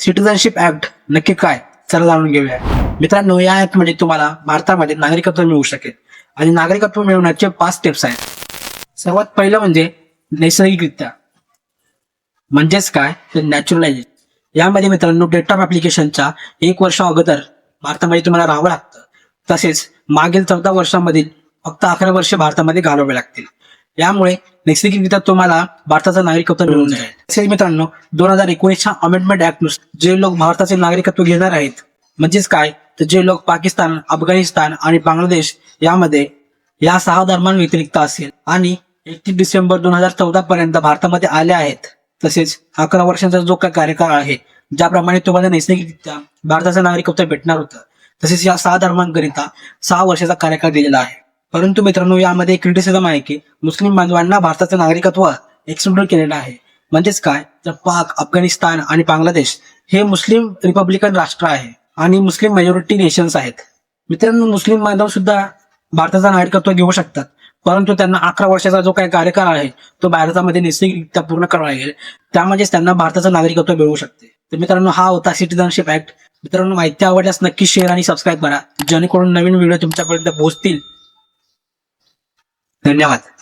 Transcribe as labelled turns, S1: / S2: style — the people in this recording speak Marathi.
S1: सिटिझनशिप ऍक्ट नक्की काय? चला जाणून घेऊया. मित्रांनो या ऍक्ट म्हणजे तुम्हाला भारतामध्ये नागरिकत्व मिळू शकेल. आणि नागरिकत्व मिळवण्याचे पाच स्टेप्स आहेत. सर्वात पहिलं म्हणजे नैसर्गिकरित्या. म्हणजेच काय? तर नॅचरलायझेशन यामध्ये मित्रांनो डेट ऑफ ऍप्लिकेशनच्या एक वर्षा अगोदर भारतामध्ये तुम्हाला राहावं लागतं. तसेच मागील चौदा वर्षांमधील फक्त अकरा वर्ष भारतामध्ये घालवावे लागतील. यामुळे नैसर्गिकरित्या तुम्हाला भारताचं नागरिकत्व मिळून जाईल मित्रांनो दोन हजार एकोणीसच्या अमेंडमेंट ऍक्टनुसार जे लोक भारताचे नागरिकत्व घेणार आहेत म्हणजेच काय? तर जे लोक पाकिस्तान अफगाणिस्तान आणि बांगलादेश यामध्ये या सहा धर्मांव्यतिरिक्त असेल आणि एकतीस डिसेंबर दोन हजार चौदा पर्यंत भारतामध्ये आले आहेत. तसेच अकरा वर्षांचा जो काही कार्यकाळ आहे ज्याप्रमाणे तुम्हाला नैसर्गिकरित्या भारताचं नागरिकत्व भेटणार होतं. तसेच या सहा धर्मांकरिता सहा वर्षाचा कार्यकाळ दिलेला आहे. परंतु मित्रांनो यामध्ये क्रिटिसिझम आहे की मुस्लिम बांधवांना भारताचं नागरिकत्व एक्सप्लोर केलेलं आहे. म्हणजेच काय? तर पाक अफगाणिस्तान आणि बांगलादेश हे मुस्लिम रिपब्लिकन राष्ट्र आहे आणि मुस्लिम मेजॉरिटी नेशन्स आहेत. मित्रांनो मुस्लिम बांधव सुद्धा भारताचं नागरिकत्व घेऊ शकतात. परंतु त्यांना अकरा वर्षाचा जो काही कार्यकाळ आहे तो भारतामध्ये नैसर्गिकरित्या पूर्ण करावा लागेल. त्यामध्येच त्यांना भारताचं नागरिकत्व मिळवू शकते. तर मित्रांनो हा होता सिटिझनशिप ऍक्ट मित्रांनो माहिती आवडल्यास नक्की शेअर आणि सबस्क्राईब करा. जेणेकरून नवीन व्हिडिओ तुमच्यापर्यंत पोहोचतील. धन्यवाद.